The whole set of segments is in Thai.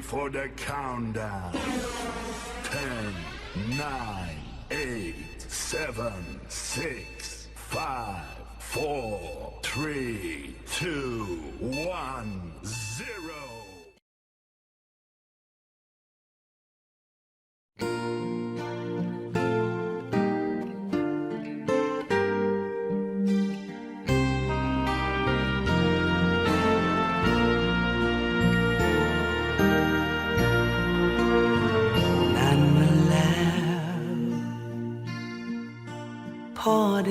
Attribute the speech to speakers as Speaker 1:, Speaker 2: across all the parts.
Speaker 1: for the countdown. Ten, nine, eight, seven, six, five, four, three, two, one, zero.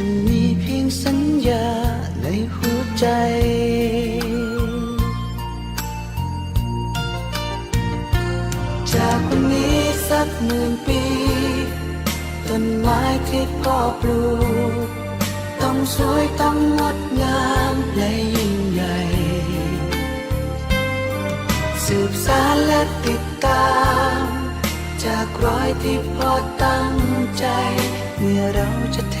Speaker 2: จะมีเพียงสัญญาในหัวใจ จากวันนี้สักหมื่นปี ต้นไม้ที่พ่อปลูก ต้องสวยต้องงดงามและยิ่งใหญ่ สืบสารและติดตาม จากรอยที่พ่อตั้งใจ เมื่อเราจะเท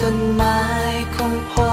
Speaker 2: ต้นไม้ของพ่อ